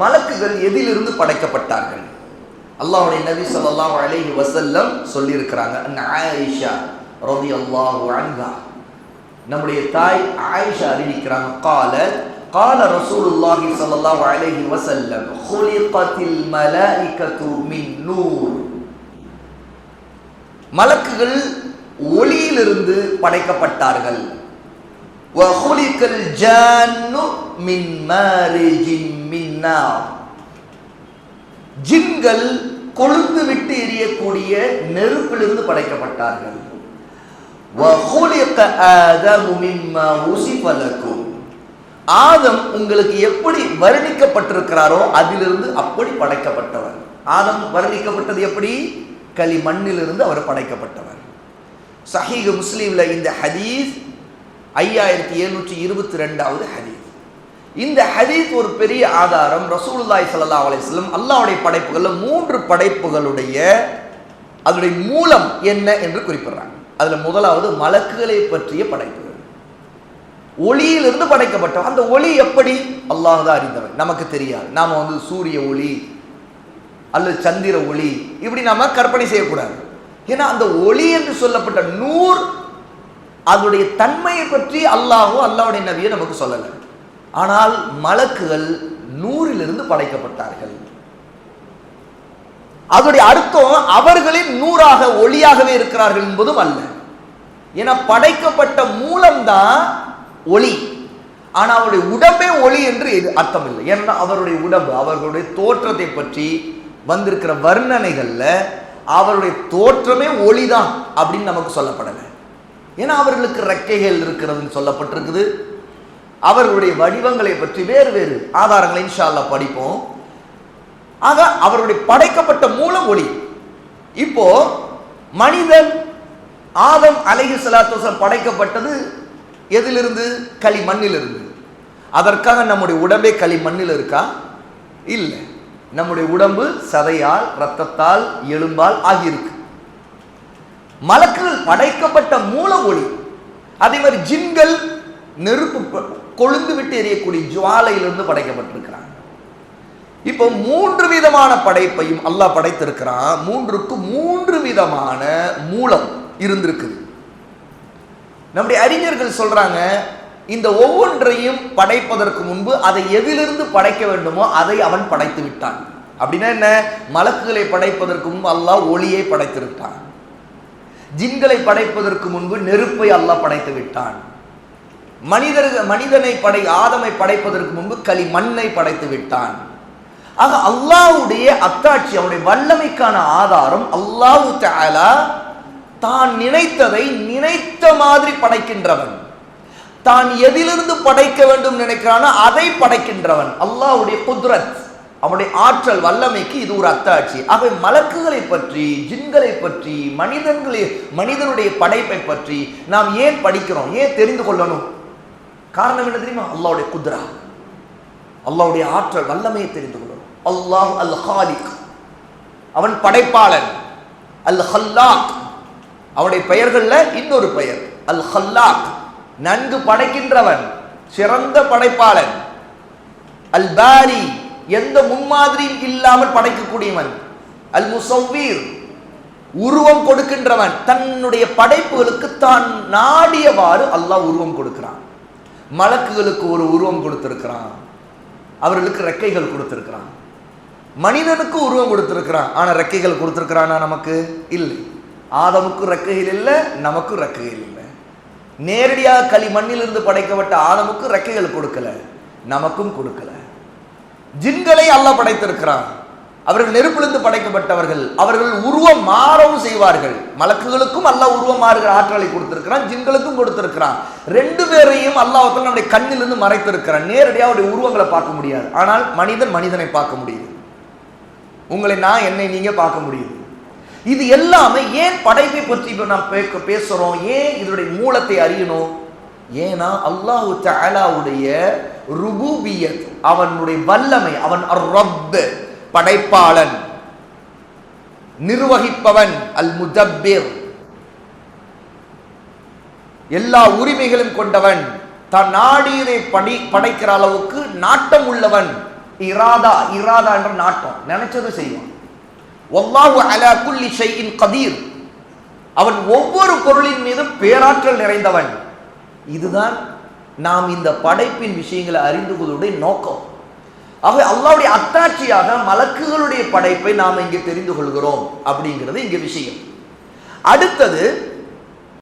மலக்குகள் எதிலிருந்து படைக்கப்பட்டார்கள் அல்லாஹ்வுடைய நபி ஸல்லல்லாஹு அலைஹி வஸல்லம் சொல்லியிருக்கிறாங்க அன் ஆயிஷா ரலியல்லாஹு அன்ஹா நம்முடைய தாய் ஆயிஷா அறிவிக்கிறாங்க கால قال رسول الله صلى الله عليه وسلم خلقت الملائكة من نور மலக்குகள் ஒளியிலிருந்து படைக்கப்பட்டார்கள் وخلق الجان من مارج من نار ஜின்கள் கொழுந்து விட்டு எரியக்கூடிய நெருப்பிலிருந்து படைக்கப்பட்டார்கள். ஆதம் உங்களுக்கு எப்படி வர்ணிக்கப்பட்டிருக்கிறாரோ அதிலிருந்து அப்படி படைக்கப்பட்டவர். ஆதம் வர்ணிக்கப்பட்டது எப்படி? களி மண்ணிலிருந்து அவர் படைக்கப்பட்டவர். சஹீக முஸ்லீம்ல இந்த ஹதீஸ் ஐயாயிரத்தி எழுநூற்றி இருபத்தி ரெண்டாவது ஹதீஸ். இந்த ஹதீஸ் ஒரு பெரிய ஆதாரம். ரசூலுல்லாஹி சல்லா அலைஹி அல்லாவுடைய படைப்புகளில் மூன்று படைப்புகளுடைய அதனுடைய மூலம் என்ன என்று குறிப்பிடுறாங்க. அதில் முதலாவது மலக்குகளை பற்றிய படைப்புகள் ஒளியிலிருந்து படைக்கப்பட்டோம் அந்த ஒளி எப்படி? அல்லாஹ் தான் அறிந்தவன். நமக்கு தெரியாது. நாம் வந்து சூரிய ஒளி அல்லது சந்திர ஒளி இப்படி நாம் கற்பனை செய்யக்கூடாது. ஏன்னா அந்த ஒளி என்று சொல்லப்பட்ட நூர் அதனுடைய தன்மையை பற்றி அல்லாஹும் அல்லாவுடைய நபியை நமக்கு சொல்லலை. ஆனால் மலக்குகள் நூறிலிருந்து படைக்கப்பட்டார்கள். அதோடைய அர்த்தம் அவர்களின் நூறாக ஒளியாகவே இருக்கிறார்கள் என்பதும் அல்ல. என படைக்கப்பட்ட மூலம்தான் ஒளி. ஆனால் அவருடைய உடம்பே ஒளி என்று அர்த்தம் இல்லை ஏன்னா அவருடைய உடம்பு அவர்களுடைய தோற்றத்தை பற்றி வந்திருக்கிற வர்ணனைகள்ல அவருடைய தோற்றமே ஒளிதான் அப்படின்னு நமக்கு சொல்லப்படலை. ஏன்னா அவர்களுக்கு ரெக்கைகள் இருக்கிறதுன்னு சொல்லப்பட்டிருக்குது. அவர்களுடைய வடிவங்களை பற்றி வேறு வேறு ஆதாரங்களை இன்ஷால்ல படிப்போம். ஆக அவருடைய படைக்கப்பட்ட மூல ஒளி இப்போ மனிதன் ஆதம் அலைஹி ஸலாத்து படைக்கப்பட்டது எதிலிருந்து? களி மண்ணிலிருந்து அதற்காக நம்முடைய உடம்பே களி மண்ணில் இருக்கா? இல்லை. நம்முடைய உடம்பு சதையால் ரத்தத்தால் எலும்பால் ஆகியிருக்கு. மலக்குகள் படைக்கப்பட்ட மூல ஒளி அதே மாதிரி ஜின்கள் நெருப்பு கொழுந்து விட்டு எரியக்கூடிய ஜுவாலையிலிருந்து படைக்கப்பட்டிருக்கிறாங்க. இப்போ மூன்று விதமான படைப்பையும் அல்லாஹ் படைத்திருக்கிறான். மூன்றுக்கு மூன்று விதமான மூலம் இருந்திருக்குது. நம்முடைய அறிஞர்கள் சொல்றாங்க இந்த ஒவ்வொன்றையும் படைப்பதற்கு முன்பு அதை எதிலிருந்து படைக்க வேண்டுமோ அதை அவன் படைத்து விட்டான். அப்படின்னா என்ன? மலக்குகளை படைப்பதற்கு முன்பு அல்லாஹ் ஒளியை படைத்திருக்கான் ஜின்களை படைப்பதற்கு முன்பு நெருப்பை அல்லாஹ் படைத்து விட்டான். மனிதர்கள் மனிதனை படை ஆதமை படைப்பதற்கு முன்பு களி மண்ணை படைத்து விட்டான். ஆக அல்லாவுடைய அத்தாட்சி அவனுடைய வல்லமைக்கான ஆதாரம் அல்லாஹு தாலா தான் நினைத்ததை நினைத்த மாதிரி படைக்கின்றவன். தான் எதிலிருந்து படைக்க வேண்டும் நினைக்கிறானோ அதை படைக்கின்றவன். அல்லாஹ்வுடைய குத்ரத் அவனுடைய ஆற்றல் வல்லமைக்கு இது ஒரு அத்தாட்சி. அவை மலக்குகளை பற்றி ஜின்களை பற்றி மனிதன்களை மனிதனுடைய படைப்பை பற்றி நாம் ஏன் படிக்கிறோம்? ஏன் தெரிந்து கொள்ளணும்? காரணம் என்ன தெரியுமா? அல்லாவுடைய குத்ரா. அல்லாஹ்வுடைய ஆற்றல் வல்லமையை தெரிந்து கொள்ளும். அல்லாஹ் அல் ஹாலிக் அவன் படைப்பாளன். அல் ஹல்லாக் அவனுடைய பெயர்கள்ல இன்னொரு பெயர். அல் ஹல்லாக் நன்கு படைக்கின்றவன் சிறந்த படைப்பாளன். அல் பாரி எந்த முன்மாதிரியும் இல்லாமல் படைக்கக்கூடியவன். அல் முசவ்வீர் உருவம் கொடுக்கின்றவன். தன்னுடைய படைப்புகளுக்கு தான் நாடியவாறு அல்லாஹ் உருவம் கொடுக்கிறான். மலக்குகளுக்கு ஒரு உருவம் கொடுத்துருக்கிறான். அவர்களுக்கு ரெக்கைகள் கொடுத்துருக்கிறான். மனிதனுக்கு உருவம் கொடுத்துருக்கிறான். ஆனால் ரெக்கைகள் கொடுத்துருக்கிறானா நமக்கு? இல்லை. ஆதமுக்கும் ரெக்கைகள் இல்லை நமக்கும் ரெக்கைகள் இல்லை. நேரடியாக களி மண்ணிலிருந்து படைக்கப்பட்ட ஆதமுக்கும் ரெக்கைகள் கொடுக்கல. நமக்கும் கொடுக்கல. ஜின்களை அல்ல படைத்திருக்கிறான். அவர்கள் நெருப்பிலிருந்து படைக்கப்பட்டவர்கள். அவர்கள் உருவம் மாறவும் செய்வார்கள். மலக்குகளுக்கும் அல்லாஹ் உருவம் மாறுகிற ஆற்றலை கொடுத்திருக்கிறான் ஜின்களுக்கும் கொடுத்திருக்கிறான். ரெண்டு பேரையும் அல்லாஹத்தில் நம்முடைய கண்ணிலிருந்து மறைத்திருக்கிறான். நேரடியாக அவருடைய உருவங்களை பார்க்க முடியாது. ஆனால் மனிதன் மனிதனை பார்க்க முடியுது. உங்களை நான் என்னை நீங்க பார்க்க முடியுது. இது எல்லாமே ஏன் படைப்பை பற்றி இப்போ நாம் பேக்க- பேசுறோம்? ஏன் இதனுடைய மூலத்தை அறியணும்? ஏன்னா அல்லாஹு தஆலாவுடைய ருபூபியத் அவனுடைய வல்லமை அவன் ரப்பு படைப்பாளன் நிர்வகிப்பவன் அல் முதப்பிர் எல்லா உரிமைகளும் கொண்டவன் தான் நாடியதை படி படைக்கிற அளவுக்கு நாட்டம் உள்ளவன். இராதா இராதா என்ற நாட்டம் நினைச்சது செய்வான். வல்லாஹு அலா குல்லி ஷைஇன் கதீர். அவன் ஒவ்வொரு பொருளின் மீதும் பேராற்றல் நிறைந்தவன். இதுதான் நாம் இந்த படைப்பின் விஷயங்களை அறிந்து கொள்வதுடைய நோக்கம். ஆகவே அல்லாவுடைய அத்தாட்சியாக மலக்குகளுடைய படைப்பை நாம் இங்கே தெரிந்து கொள்கிறோம் அப்படிங்கிறது இங்கே விஷயம். அடுத்தது